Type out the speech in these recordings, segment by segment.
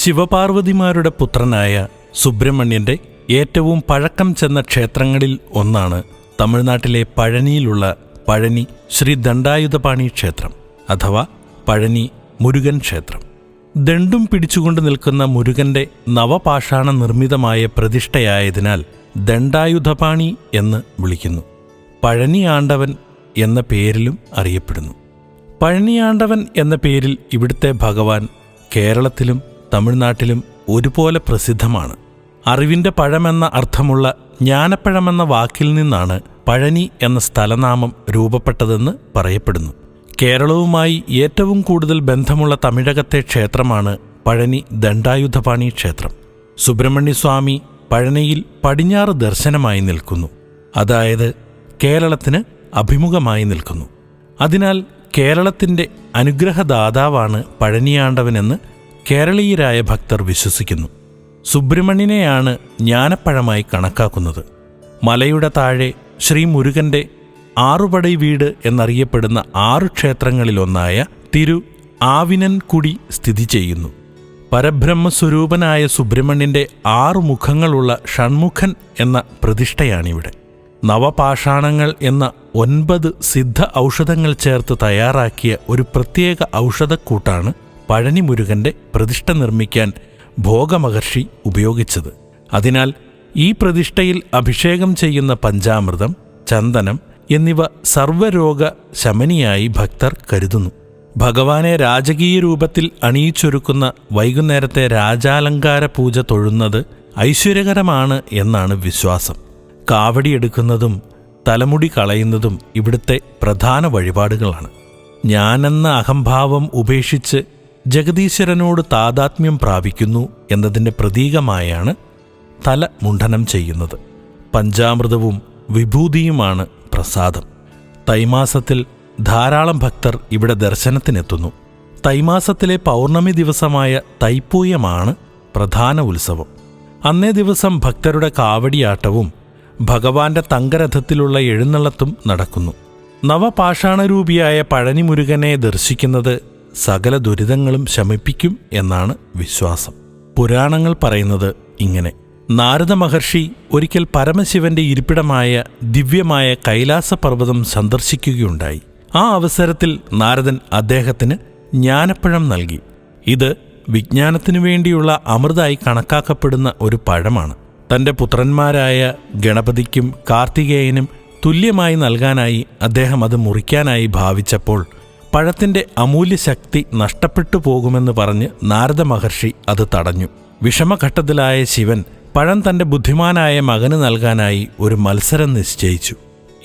ശിവപാർവതിമാരുടെ പുത്രനായ സുബ്രഹ്മണ്യന്റെ ഏറ്റവും പഴക്കം ചെന്ന ക്ഷേത്രങ്ങളിൽ ഒന്നാണ് തമിഴ്നാട്ടിലെ പഴനിയിലുള്ള പഴനി ശ്രീ ദണ്ഡായുധപാണി ക്ഷേത്രം അഥവാ പഴനി മുരുകൻ ക്ഷേത്രം. ദണ്ടും പിടിച്ചുകൊണ്ട് നിൽക്കുന്ന മുരുകന്റെ നവപാഷാണ നിർമ്മിതമായ പ്രതിഷ്ഠയായതിനാൽ ദണ്ഡായുധപാണി എന്ന് വിളിക്കുന്നു. പഴനി ആണ്ടവൻ എന്ന പേരിലും അറിയപ്പെടുന്നു. പഴനിയാണ്ടവൻ എന്ന പേരിൽ ഇവിടുത്തെ ഭഗവാൻ കേരളത്തിലും തമിഴ്നാട്ടിലും ഒരുപോലെ പ്രസിദ്ധമാണ്. അറിവിന്റെ പഴമെന്ന അർത്ഥമുള്ള ജ്ഞാനപ്പഴമെന്ന വാക്കിൽ നിന്നാണ് പഴനി എന്ന സ്ഥലനാമം രൂപപ്പെട്ടതെന്ന് പറയപ്പെടുന്നു. കേരളവുമായി ഏറ്റവും കൂടുതൽ ബന്ധമുള്ള തമിഴകത്തെ ക്ഷേത്രമാണ് പഴനി ദണ്ഡായുധപാണി ക്ഷേത്രം. സുബ്രഹ്മണ്യസ്വാമി പഴനിയിൽ പടിഞ്ഞാറ് ദർശനമായി നിൽക്കുന്നു. അതായത് കേരളത്തിന് അഭിമുഖമായി നിൽക്കുന്നു. അതിനാൽ കേരളത്തിന്റെ അനുഗ്രഹദാതാവാണ് പഴനിയാണ്ടവനെന്ന് കേരളീയരായ ഭക്തർ വിശ്വസിക്കുന്നു. സുബ്രഹ്മണ്യനെയാണ് ജ്ഞാനപ്പഴമായി കണക്കാക്കുന്നത്. മലയുടെ താഴെ ശ്രീ മുരുകന്റെ ആറുപടൈ വീട് എന്നറിയപ്പെടുന്ന ആറു ക്ഷേത്രങ്ങളിലൊന്നായ തിരു ആവിനൻകുടി സ്ഥിതി ചെയ്യുന്നു. പരബ്രഹ്മസ്വരൂപനായ സുബ്രഹ്മണ്യന്റെ ആറു മുഖങ്ങളുള്ള ഷൺമുഖൻ എന്ന പ്രതിഷ്ഠയാണിവിടെ. നവപാഷാണങ്ങൾ എന്ന ഒൻപത് സിദ്ധ ഔഷധങ്ങൾ ചേർത്ത് തയ്യാറാക്കിയ ഒരു പ്രത്യേക ഔഷധക്കൂട്ടാണ് പഴനി മുരുകന്റെ പ്രതിഷ്ഠ നിർമ്മിക്കാൻ ഭോഗമഹർഷി ഉപയോഗിച്ചത്. അതിനാൽ ഈ പ്രതിഷ്ഠയിൽ അഭിഷേകം ചെയ്യുന്ന പഞ്ചാമൃതം ചന്ദനം എന്നിവ സർവരോഗ ശമനിയായി ഭക്തർ കരുതുന്നു. ഭഗവാനെ രാജകീയ രൂപത്തിൽ അണിയിച്ചൊരുക്കുന്ന വൈകുന്നേരത്തെ രാജാലങ്കാര പൂജ തൊഴുന്നത് ഐശ്വര്യകരമാണ് എന്നാണ് വിശ്വാസം. കാവടിയെടുക്കുന്നതും തലമുടി കളയുന്നതും ഇവിടുത്തെ പ്രധാന വഴിപാടുകളാണ്. ഞാനെന്ന അഹംഭാവം ഉപേക്ഷിച്ച് ജഗദീശ്വരനോട് താതാത്മ്യം പ്രാപിക്കുന്നു എന്നതിന്റെ പ്രതീകമായാണ് തല മുണ്ഡനം ചെയ്യുന്നത്. പഞ്ചാമൃതവും വിഭൂതിയുമാണ് പ്രസാദം. തൈമാസത്തിൽ ധാരാളം ഭക്തർ ഇവിടെ ദർശനത്തിനെത്തുന്നു. തൈമാസത്തിലെ പൗർണമി ദിവസമായ തൈപ്പൂയമാണ് പ്രധാന ഉത്സവം. അന്നേ ദിവസം ഭക്തരുടെ കാവടിയാട്ടവും ഭഗവാന്റെ തങ്കരഥത്തിലുള്ള എഴുന്നള്ളത്തും നടക്കുന്നു. നവപാഷാണരൂപിയായ പഴനിമുരുകനെ ദർശിക്കുന്നത് സകല ദുരിതങ്ങളും ശമിപ്പിക്കും എന്നാണ് വിശ്വാസം. പുരാണങ്ങൾ പറയുന്നത് ഇങ്ങനെ. നാരദ മഹർഷി ഒരിക്കൽ പരമശിവന്റെ ഇരിപ്പിടമായ ദിവ്യമായ കൈലാസപർവതം സന്ദർശിക്കുകയുണ്ടായി. ആ അവസരത്തിൽ നാരദൻ അദ്ദേഹത്തിന് ജ്ഞാനപ്പഴം നൽകി. ഇത് വിജ്ഞാനത്തിനു വേണ്ടിയുള്ള അമൃതായി കണക്കാക്കപ്പെടുന്ന ഒരു പഴമാണ്. തന്റെ പുത്രന്മാരായ ഗണപതിക്കും കാർത്തികേയനും തുല്യമായി നൽകാനായി അദ്ദേഹം അത് മുറിക്കാനായി ഭാവിച്ചപ്പോൾ പഴത്തിന്റെ അമൂല്യശക്തി നഷ്ടപ്പെട്ടു പോകുമെന്ന് പറഞ്ഞ് നാരദ മഹർഷി അത് തടഞ്ഞു. വിഷമഘട്ടത്തിലായ ശിവൻ പഴം തന്റെ ബുദ്ധിമാനായ മകന് നൽകാനായി ഒരു മത്സരം നിശ്ചയിച്ചു.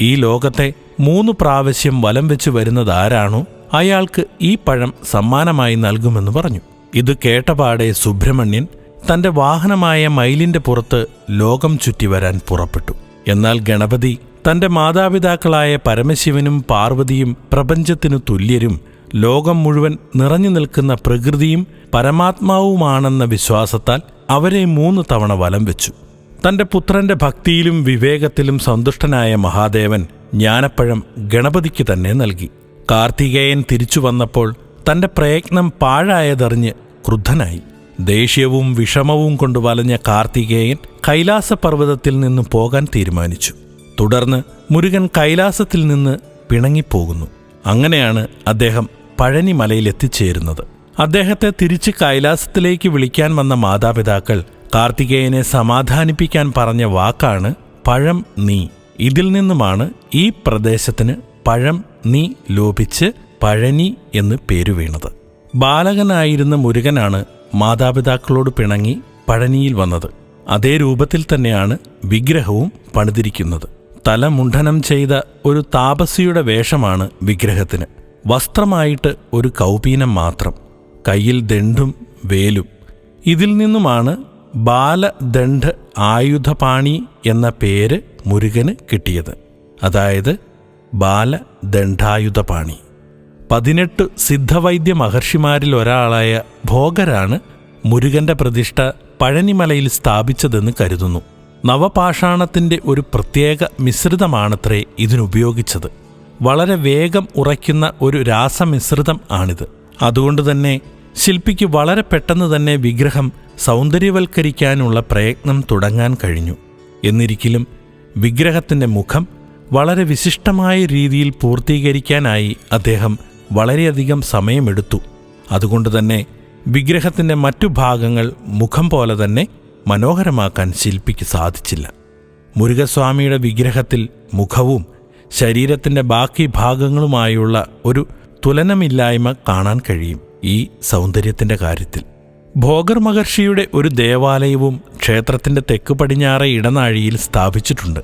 ഈ ലോകത്തെ മൂന്ന് പ്രാവശ്യം വലം വെച്ച് വരുന്നതാരാണോ അയാൾക്ക് ഈ പഴം സമ്മാനമായി നൽകുമെന്ന് പറഞ്ഞു. ഇത് കേട്ടപാടെ സുബ്രഹ്മണ്യൻ തന്റെ വാഹനമായ മയിലിന്റെ പുറത്ത് ലോകം ചുറ്റി വരാൻ പുറപ്പെട്ടു. എന്നാൽ ഗണപതി തന്റെ മാതാപിതാക്കളായ പരമശിവനും പാർവതിയും പ്രപഞ്ചത്തിനു തുല്യരും ലോകം മുഴുവൻ നിറഞ്ഞു നിൽക്കുന്ന പ്രകൃതിയും പരമാത്മാവുമാണെന്ന വിശ്വാസത്താൽ അവരെ മൂന്ന് തവണ വലം വെച്ചു. തന്റെ പുത്രന്റെ ഭക്തിയിലും വിവേകത്തിലും സന്തുഷ്ടനായ മഹാദേവൻ ജ്ഞാനപ്പഴം ഗണപതിക്ക് തന്നെ നൽകി. കാർത്തികേയൻ തിരിച്ചു വന്നപ്പോൾ തന്റെ പ്രയത്നം പാഴായതറിഞ്ഞ് ക്രുദ്ധനായി. ദേഷ്യവും വിഷമവും കൊണ്ട് വലഞ്ഞ കാർത്തികേയൻ കൈലാസപർവതത്തിൽ നിന്ന് പോകാൻ തീരുമാനിച്ചു. തുടർന്ന് മുരുകൻ കൈലാസത്തിൽ നിന്ന് പിണങ്ങിപ്പോകുന്നു. അങ്ങനെയാണ് അദ്ദേഹം പഴനിമലയിൽ എത്തിച്ചേരുന്നത്. അദ്ദേഹത്തെ തിരിച്ച് കൈലാസത്തിലേക്ക് വിളിക്കാൻ വന്ന മാതാപിതാക്കൾ കാർത്തികേയനെ സമാധാനിപ്പിക്കാൻ പറഞ്ഞ വാക്കാണ് പഴം നീ. ഇതിൽ നിന്നുമാണ് ഈ പ്രദേശത്തിന് പഴം നീ ലോപിച്ച് പഴനി എന്ന് പേരു വീണത്. ബാലകനായിരുന്ന മുരുകനാണ് മാതാപിതാക്കളോട് പിണങ്ങി പഴനിയിൽ വന്നത്. അതേ രൂപത്തിൽ തന്നെയാണ് വിഗ്രഹവും പണിതിരിക്കുന്നത്. തല മുണ്ഡനം ചെയ്ത ഒരു താപസിയുടെ വേഷമാണ് വിഗ്രഹത്തിന്. വസ്ത്രമായിട്ട് ഒരു കൗപീനം മാത്രം. കയ്യിൽ ദണ്ഡും വേലും. ഇതിൽ നിന്നുമാണ് ബാലദണ്ഡ് ആയുധപാണി എന്ന പേര് മുരുകന് കിട്ടിയത്. അതായത് ബാലദണ്ഡായുധപാണി. പതിനെട്ട് സിദ്ധവൈദ്യ മഹർഷിമാരിൽ ഒരാളായ ഭോഗരാണ് മുരുകന്റെ പ്രതിഷ്ഠ പഴനിമലയിൽ സ്ഥാപിച്ചതെന്ന് കരുതുന്നു. നവപാഷാണത്തിന്റെ ഒരു പ്രത്യേക മിശ്രിതമാണത്രേ ഇതിനുപയോഗിച്ചത്. വളരെ വേഗം ഉറയ്ക്കുന്ന ഒരു രാസമിശ്രിതം ആണിത്. അതുകൊണ്ട് തന്നെ ശില്പിക്ക് വളരെ പെട്ടെന്ന് തന്നെ വിഗ്രഹം സൗന്ദര്യവൽക്കരിക്കാനുള്ള പ്രയത്നം തുടങ്ങാൻ കഴിഞ്ഞു. എന്നിരിക്കലും വിഗ്രഹത്തിന്റെ മുഖം വളരെ വിശിഷ്ടമായ രീതിയിൽ പൂർത്തീകരിക്കാനായി അദ്ദേഹം വളരെയധികം സമയമെടുത്തു. അതുകൊണ്ട് തന്നെ വിഗ്രഹത്തിന്റെ മറ്റു ഭാഗങ്ങൾ മുഖം പോലെ തന്നെ മനോഹരമാക്കാൻ ശില്പിക്ക് സാധിച്ചില്ല. മുരുകസ്വാമിയുടെ വിഗ്രഹത്തിൽ മുഖവും ശരീരത്തിന്റെ ബാക്കി ഭാഗങ്ങളുമായുള്ള ഒരു തുലനമില്ലായ്മ കാണാൻ കഴിയും ഈ സൗന്ദര്യത്തിന്റെ കാര്യത്തിൽ. ഭോഗർ മഹർഷിയുടെ ഒരു ദേവാലയവും ക്ഷേത്രത്തിന്റെ തെക്ക് പടിഞ്ഞാറെ ഇടനാഴിയിൽ സ്ഥാപിച്ചിട്ടുണ്ട്.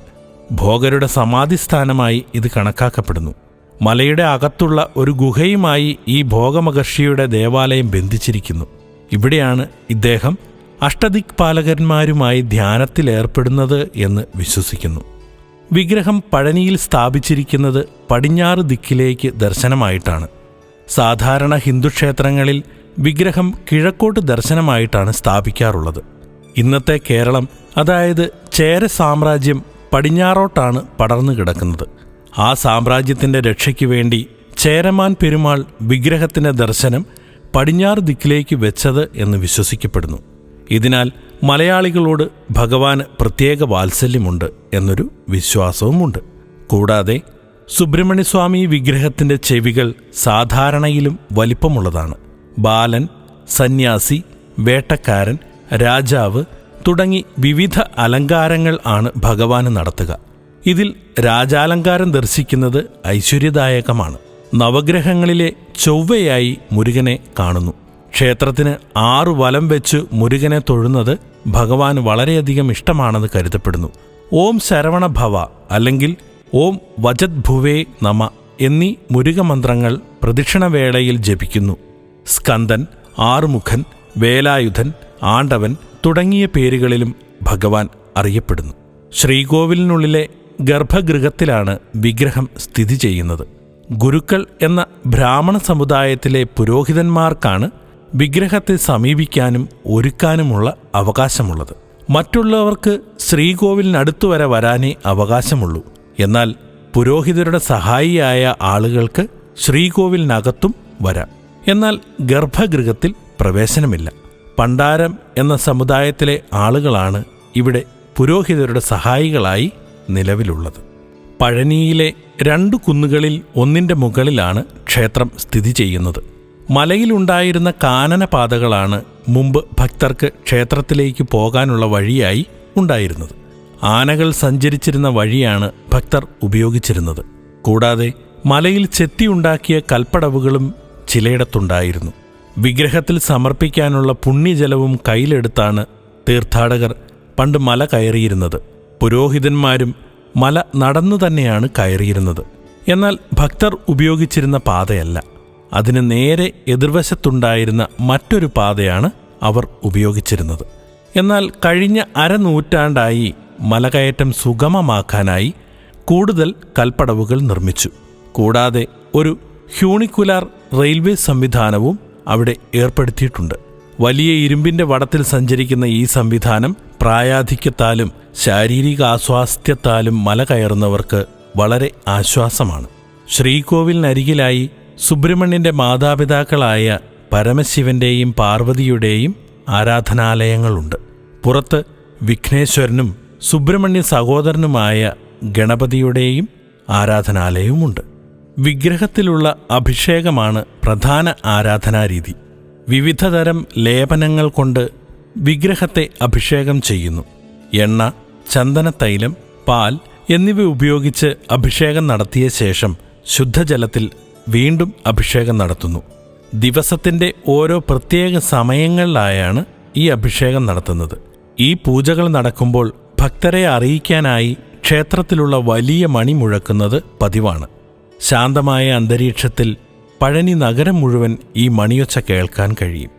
ഭോഗരുടെ സമാധിസ്ഥാനമായി ഇത് കണക്കാക്കപ്പെടുന്നു. മലയുടെ അകത്തുള്ള ഒരു ഗുഹയുമായി ഈ ഭോഗമഹർഷിയുടെ ദേവാലയം ബന്ധിച്ചിരിക്കുന്നു. ഇവിടെയാണ് ഇദ്ദേഹം അഷ്ടദിക്പാലകന്മാരുമായി ധ്യാനത്തിലേർപ്പെടുന്നത് എന്ന് വിശ്വസിക്കുന്നു. വിഗ്രഹം പഴനിയിൽ സ്ഥാപിച്ചിരിക്കുന്നത് പടിഞ്ഞാറ് ദിക്കിലേക്ക് ദർശനമായിട്ടാണ്. സാധാരണ ഹിന്ദുക്ഷേത്രങ്ങളിൽ വിഗ്രഹം കിഴക്കോട്ട് ദർശനമായിട്ടാണ് സ്ഥാപിക്കാറുള്ളത്. ഇന്നത്തെ കേരളം അതായത് ചേര സാമ്രാജ്യം പടിഞ്ഞാറോട്ടാണ് പടർന്നു കിടക്കുന്നത്. ആ സാമ്രാജ്യത്തിന്റെ രക്ഷയ്ക്ക് വേണ്ടി ചേരമാൻ പെരുമാൾ വിഗ്രഹത്തിന്റെ ദർശനം പടിഞ്ഞാറ് ദിക്കിലേക്ക് വെച്ചത് എന്ന് വിശ്വസിക്കപ്പെടുന്നു. ഇതിനാൽ മലയാളികളോട് ഭഗവാന് പ്രത്യേക വാത്സല്യമുണ്ട് എന്നൊരു വിശ്വാസവുമുണ്ട്. കൂടാതെ സുബ്രഹ്മണ്യസ്വാമി വിഗ്രഹത്തിന്റെ ചെവികൾ സാധാരണയിലും വലിപ്പമുള്ളതാണ്. ബാലൻ സന്യാസി വേട്ടക്കാരൻ രാജാവ് തുടങ്ങി വിവിധ അലങ്കാരങ്ങൾ ആണ് ഭഗവാന് നടത്തുക. ഇതിൽ രാജാലങ്കാരം ദർശിക്കുന്നത് ഐശ്വര്യദായകമാണ്. നവഗ്രഹങ്ങളിലെ ചൊവ്വയായി മുരുകനെ കാണുന്നു. ക്ഷേത്രത്തിന് ആറു വലം വെച്ച് മുരുകനെ തൊഴുന്നത് ഭഗവാൻ വളരെയധികം ഇഷ്ടമാണെന്ന് കരുതപ്പെടുന്നു. ഓം ശരവണ ഭവ അല്ലെങ്കിൽ ഓം വജത് ഭുവേ നമ എന്നീ മുരുകമന്ത്രങ്ങൾ പ്രദക്ഷിണവേളയിൽ ജപിക്കുന്നു. സ്കന്ദൻ ആറുമുഖൻ വേലായുധൻ ആണ്ടവൻ തുടങ്ങിയ പേരുകളിലും ഭഗവാൻ അറിയപ്പെടുന്നു. ശ്രീകോവിലിനുള്ളിലെ ഗർഭഗൃഹത്തിലാണ് വിഗ്രഹം സ്ഥിതി ചെയ്യുന്നത്. ഗുരുക്കൾ എന്ന ബ്രാഹ്മണ സമുദായത്തിലെ പുരോഹിതന്മാർക്കാണ് വിഗ്രഹത്തെ സമീപിക്കാനും ഒരുക്കാനുമുള്ള അവകാശമുള്ളത്. മറ്റുള്ളവർക്ക് ശ്രീകോവിലിനടുത്തു വരെ വരാനേ അവകാശമുള്ളൂ. എന്നാൽ പുരോഹിതരുടെ സഹായിയായ ആളുകൾക്ക് ശ്രീകോവിലിനകത്തും വരാം. എന്നാൽ ഗർഭഗൃഹത്തിൽ പ്രവേശനമില്ല. പണ്ടാരം എന്ന സമുദായത്തിലെ ആളുകളാണ് ഇവിടെ പുരോഹിതരുടെ സഹായികളായി നിലവിലുള്ളത്. പഴനിയിലെ രണ്ടു കുന്നുകളിൽ ഒന്നിന്റെ മുകളിലാണ് ക്ഷേത്രം സ്ഥിതി ചെയ്യുന്നത്. മലയിലുണ്ടായിരുന്ന കാനനപാതകളാണ് മുമ്പ് ഭക്തർക്ക് ക്ഷേത്രത്തിലേക്ക് പോകാനുള്ള വഴിയായി ഉണ്ടായിരുന്നത്. ആനകൾ സഞ്ചരിച്ചിരുന്ന വഴിയാണ് ഭക്തർ ഉപയോഗിച്ചിരുന്നത്. കൂടാതെ മലയിൽ ചെത്തിയുണ്ടാക്കിയ കൽപ്പടവുകളും ചിലയിടത്തുണ്ടായിരുന്നു. വിഗ്രഹത്തിൽ സമർപ്പിക്കാനുള്ള പുണ്യജലവും കയ്യിലെടുത്താണ് തീർത്ഥാടകർ പണ്ട് മല കയറിയിരുന്നത്. പുരോഹിതന്മാരും മല നടന്നു തന്നെയാണ് കയറിയിരുന്നത്. എന്നാൽ ഭക്തർ ഉപയോഗിച്ചിരുന്ന പാതയല്ല. അതിന് നേരെ എതിർവശത്തുണ്ടായിരുന്ന മറ്റൊരു പാതയാണ് അവർ ഉപയോഗിച്ചിരുന്നത്. എന്നാൽ കഴിഞ്ഞ അരനൂറ്റാണ്ടായി മലകയറ്റം സുഗമമാക്കാനായി കൂടുതൽ കൽപ്പടവുകൾ നിർമ്മിച്ചു. കൂടാതെ ഒരു ഹ്യൂണിക്കുലാർ റെയിൽവേ സംവിധാനവും അവിടെ ഏർപ്പെടുത്തിയിട്ടുണ്ട്. വലിയ ഇരുമ്പിന്റെ വടത്തിൽ സഞ്ചരിക്കുന്ന ഈ സംവിധാനം പ്രായാധിക്യത്താലും ശാരീരിക ആസ്വാസ്ഥ്യത്താലും മല കയറുന്നവർക്ക് വളരെ ആശ്വാസമാണ്. ശ്രീകോവിലിനരികിലായി സുബ്രഹ്മണ്യന്റെ മാതാപിതാക്കളായ പരമശിവന്റെയും പാർവതിയുടെയും ആരാധനാലയങ്ങളുണ്ട്. പുറത്ത് വിഘ്നേശ്വരനും സുബ്രഹ്മണ്യ സഹോദരനുമായ ഗണപതിയുടെയും ആരാധനാലയവുമുണ്ട്. വിഗ്രഹത്തിലുള്ള അഭിഷേകമാണ് പ്രധാന ആരാധനാരീതി. വിവിധതരം ലേപനങ്ങൾ കൊണ്ട് വിഗ്രഹത്തെ അഭിഷേകം ചെയ്യുന്നു. എണ്ണ ചന്ദനത്തൈലം പാൽ എന്നിവ ഉപയോഗിച്ച് അഭിഷേകം നടത്തിയ ശേഷം ശുദ്ധജലത്തിൽ വീണ്ടും അഭിഷേകം നടത്തുന്നു. ദിവസത്തിന്റെ ഓരോ പ്രത്യേക സമയങ്ങളിലായാണ് ഈ അഭിഷേകം നടത്തുന്നത്. ഈ പൂജകൾ നടക്കുമ്പോൾ ഭക്തരെ അറിയിക്കാനായി ക്ഷേത്രത്തിലുള്ള വലിയ മണി മുഴക്കുന്നത് പതിവാണ്. ശാന്തമായ അന്തരീക്ഷത്തിൽ പഴനി നഗരം മുഴുവൻ ഈ മണിയൊച്ച കേൾക്കാൻ കഴിയും.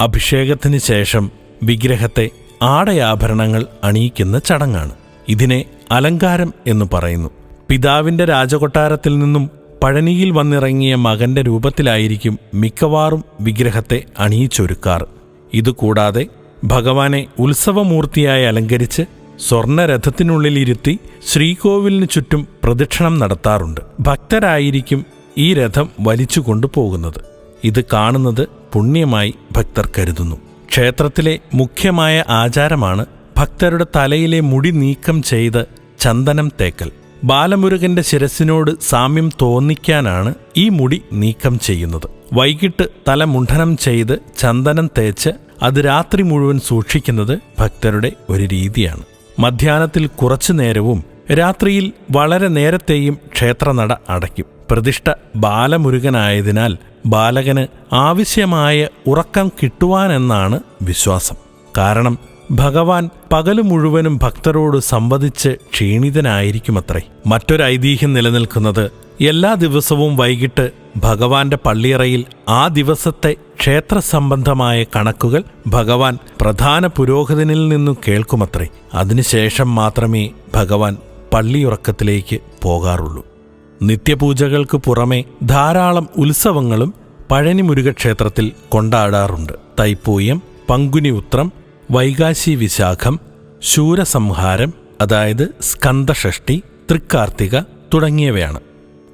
അഭിഷേകത്തിന് ശേഷം വിഗ്രഹത്തെ ആടയാഭരണങ്ങൾ അണിയിക്കുന്ന ചടങ്ങാണ്. ഇതിനെ അലങ്കാരം എന്ന് പറയുന്നു. പിതാവിന്റെ രാജകൊട്ടാരത്തിൽ നിന്നും പഴനിയിൽ വന്നിറങ്ങിയ മകന്റെ രൂപത്തിലായിരിക്കും മിക്കവാറും വിഗ്രഹത്തെ അണിയിച്ചൊരുക്കാറ് ഇതുകൂടാതെ ഭഗവാനെ ഉത്സവമൂർത്തിയായി അലങ്കരിച്ച് സ്വർണരഥത്തിനുള്ളിലിരുത്തി ശ്രീകോവിലിന് ചുറ്റും പ്രദക്ഷിണം നടത്താറുണ്ട്. ഭക്തരായിരിക്കും ഈ രഥം വലിച്ചു കൊണ്ടുപോകുന്നത്. ഇത് കാണുന്നത് പുണ്യമായി ഭക്തർ കരുതുന്നു. ക്ഷേത്രത്തിലെ മുഖ്യമായ ആചാരമാണ് ഭക്തരുടെ തലയിലെ മുടി നീക്കം ചെയ്ത് ചന്ദനം തേക്കൽ. ബാലമുരുകന്റെ ശിരസിനോട് സാമ്യം തോന്നിക്കാനാണ് ഈ മുടി നീക്കം ചെയ്യുന്നത്. വൈകിട്ട് തല മുണ്ഠനം ചെയ്ത് ചന്ദനം തേച്ച് അത് രാത്രി മുഴുവൻ സൂക്ഷിക്കുന്നത് ഭക്തരുടെ ഒരു രീതിയാണ്. മധ്യാഹ്നത്തിൽ കുറച്ചു നേരവും രാത്രിയിൽ വളരെ നേരത്തെയും ക്ഷേത്രനട അടയ്ക്കും. പ്രതിഷ്ഠ ബാലമുരുകനായതിനാൽ ബാലകന് ആവശ്യമായ ഉറക്കം കിട്ടുവാനെന്നാണ് വിശ്വാസം. കാരണം ഭഗവാൻ പകൽ മുഴുവനും ഭക്തരോട് സംവദിച്ച് ക്ഷീണിതനായിരിക്കുമത്രേ. മറ്റൊരു ഐതിഹ്യം നിലനിൽക്കുന്നത് എല്ലാ ദിവസവും വൈകിട്ട് ഭഗവാന്റെ പള്ളിയറയിൽ ആ ദിവസത്തെ ക്ഷേത്ര സംബന്ധമായ കണക്കുകൾ ഭഗവാൻ പ്രധാന പുരോഹിതനിൽ നിന്നു കേൾക്കുമത്രേ. അതിനുശേഷം മാത്രമേ ഭഗവാൻ പള്ളിയുറക്കത്തിലേക്ക് പോകാറുള്ളൂ. നിത്യപൂജകൾക്ക് പുറമെ ധാരാളം ഉത്സവങ്ങളും പഴനിമുരുകക്ഷേത്രത്തിൽ മുരുകക്ഷേത്രത്തിൽ കൊണ്ടാടാറുണ്ട്. തൈപ്പൂയം പങ്കുനി ഉത്രം വൈകാശി വിശാഖം ശൂരസംഹാരം അതായത് സ്കന്ദഷഷ്ടി തൃക്കാർത്തിക തുടങ്ങിയവയാണ്.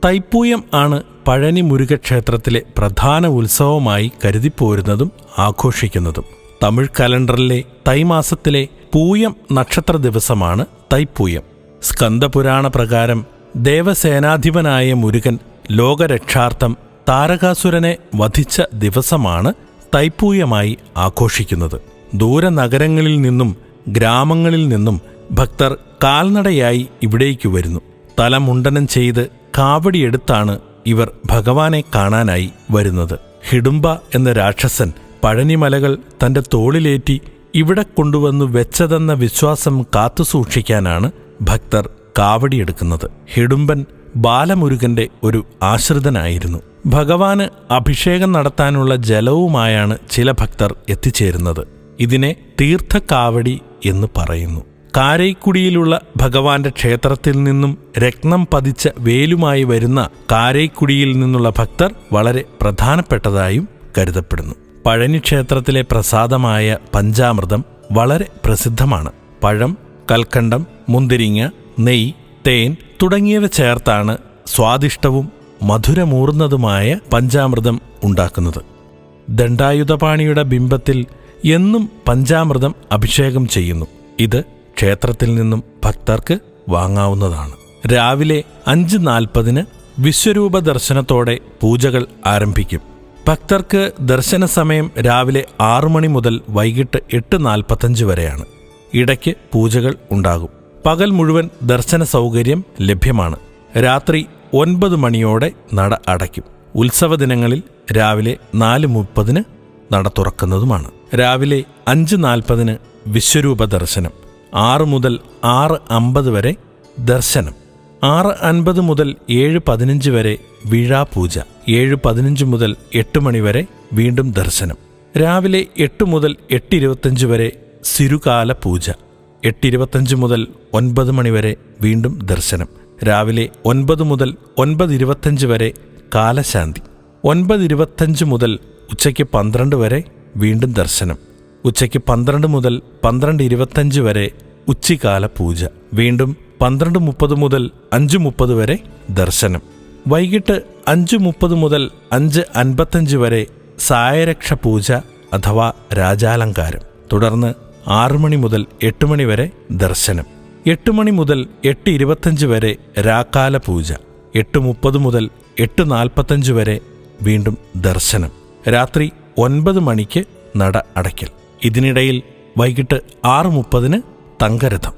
തൈപ്പൂയം ആണ് പഴനി മുരുകക്ഷേത്രത്തിലെ പ്രധാന ഉത്സവമായി കരുതിപ്പോരുന്നതും ആഘോഷിക്കുന്നതും. തമിഴ് കലണ്ടറിലെ തൈമാസത്തിലെ പൂയം നക്ഷത്ര ദിവസമാണ് തൈപ്പൂയം. സ്കന്ദപുരാണ പ്രകാരം ദേവസേനാധിപനായ മുരുകൻ ലോകരക്ഷാർത്ഥം താരകാസുരനെ വധിച്ച ദിവസമാണ് തൈപ്പൂയമായി ആഘോഷിക്കുന്നത്. ദൂരനഗരങ്ങളിൽ നിന്നും ഗ്രാമങ്ങളിൽ നിന്നും ഭക്തർ കാൽനടയായി ഇവിടേക്ക് വരുന്നു. തലമുണ്ടനം ചെയ്ത് കാവടിയെടുത്താണ് ഇവർ ഭഗവാനെ കാണാനായി വരുന്നത്. ഹിഡുംബ എന്ന രാക്ഷസൻ പഴനിമലകൾ തന്റെ തോളിലേറ്റി ഇവിടെ കൊണ്ടുവന്നു വെച്ചതെന്ന വിശ്വാസം കാത്തുസൂക്ഷിക്കാനാണ് ഭക്തർ കാവടിയെടുക്കുന്നത് ഹിഡുംബൻ ബാലമുരുകന്റെ ഒരു ആശ്രിതനായിരുന്നു. ഭഗവാന് അഭിഷേകം നടത്താനുള്ള ജലവുമായാണ് ചില ഭക്തർ എത്തിച്ചേരുന്നത്. ഇതിനെ തീർത്ഥക്കാവടി എന്ന് പറയുന്നു. കാരൈക്കുടിയിലുള്ള ഭഗവാന്റെ ക്ഷേത്രത്തിൽ നിന്നും രത്നം പതിച്ച വേലുമായി വരുന്ന കാരൈക്കുടിയിൽ നിന്നുള്ള ഭക്തർ വളരെ പ്രധാനപ്പെട്ടതായും കരുതപ്പെടുന്നു. പഴനി ക്ഷേത്രത്തിലെ പ്രസാദമായ പഞ്ചാമൃതം വളരെ പ്രസിദ്ധമാണ്. പഴം കൽക്കണ്ടം മുന്തിരിങ്ങ നെയ് തേൻ തുടങ്ങിയവ ചേർത്താണ് സ്വാദിഷ്ടവും മധുരമൂർന്നതുമായ പഞ്ചാമൃതം ഉണ്ടാക്കുന്നത്. ദണ്ഡായുധപാണിയുടെ ബിംബത്തിൽ എന്നും പഞ്ചാമൃതം അഭിഷേകം ചെയ്യുന്നു. ഇത് ക്ഷേത്രത്തിൽ നിന്നും ഭക്തർക്ക് വാങ്ങാവുന്നതാണ്. രാവിലെ അഞ്ച് നാൽപ്പതിന് വിശ്വരൂപ ദർശനത്തോടെ പൂജകൾ ആരംഭിക്കും. ഭക്തർക്ക് ദർശന സമയം രാവിലെ ആറു മണി മുതൽ വൈകിട്ട് എട്ട് നാൽപ്പത്തഞ്ച് വരെയാണ്. ഇടയ്ക്ക് പൂജകൾ ഉണ്ടാകും. പകൽ മുഴുവൻ ദർശന സൗകര്യം ലഭ്യമാണ്. രാത്രി ഒൻപത് മണിയോടെ നട അടയ്ക്കും. ഉത്സവ ദിനങ്ങളിൽ രാവിലെ നാല് മുപ്പതിന് നട തുറക്കുന്നതുമാണ്. രാവിലെ അഞ്ച് നാൽപ്പതിന് വിശ്വരൂപ ദർശനം ആറ് മുതൽ ആറ് അമ്പത് വരെ ദർശനം ആറ് അൻപത് മുതൽ ഏഴ് പതിനഞ്ച് വരെ വീഴാപൂജ ഏഴ് പതിനഞ്ച് മുതൽ എട്ട് മണി വരെ വീണ്ടും ദർശനം രാവിലെ എട്ട് മുതൽ എട്ടിരുപത്തഞ്ച് വരെ സിരുകാല പൂജ എട്ടിരുപത്തഞ്ച് മുതൽ ഒൻപത് മണി വരെ വീണ്ടും ദർശനം രാവിലെ ഒൻപത് മുതൽ ഒൻപത് ഇരുപത്തഞ്ച് വരെ കാലശാന്തി ഒൻപത് ഇരുപത്തഞ്ച് മുതൽ ഉച്ചയ്ക്ക് പന്ത്രണ്ട് വരെ വീണ്ടും ദർശനം. ഉച്ചയ്ക്ക് പന്ത്രണ്ട് മുതൽ പന്ത്രണ്ട് ഇരുപത്തഞ്ച് വരെ ഉച്ചികാല പൂജ. വീണ്ടും പന്ത്രണ്ട് മുപ്പത് മുതൽ അഞ്ച് മുപ്പത് വരെ ദർശനം. വൈകിട്ട് അഞ്ച് മുപ്പത് മുതൽ അഞ്ച് അൻപത്തഞ്ച് വരെ സായരക്ഷ പൂജ അഥവാ രാജാലങ്കാരം. തുടർന്ന് ആറു മണി മുതൽ എട്ട് മണി വരെ ദർശനം. എട്ട് മണി മുതൽ എട്ട് ഇരുപത്തഞ്ച് വരെ രാക്കാല പൂജ. എട്ട് മുപ്പത് മുതൽ എട്ട് നാൽപ്പത്തഞ്ച് വരെ വീണ്ടും ദർശനം. രാത്രി ഒൻപത് മണിക്ക് നട അടയ്ക്കൽ. ഇതിനിടയിൽ വൈകിട്ട് ആറ് മുപ്പതിന് തങ്കരഥം.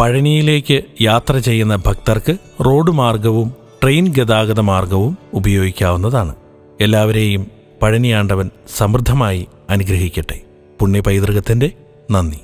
പഴനിയിലേക്ക് യാത്ര ചെയ്യുന്ന ഭക്തർക്ക് റോഡ് മാർഗവും ട്രെയിൻ ഗതാഗത മാർഗവും ഉപയോഗിക്കാവുന്നതാണ്. എല്ലാവരെയും പഴനിയാണ്ടവൻ സമൃദ്ധമായി അനുഗ്രഹിക്കട്ടെ. പുണ്യ പൈതൃകത്തിന്റെ നന്ദി.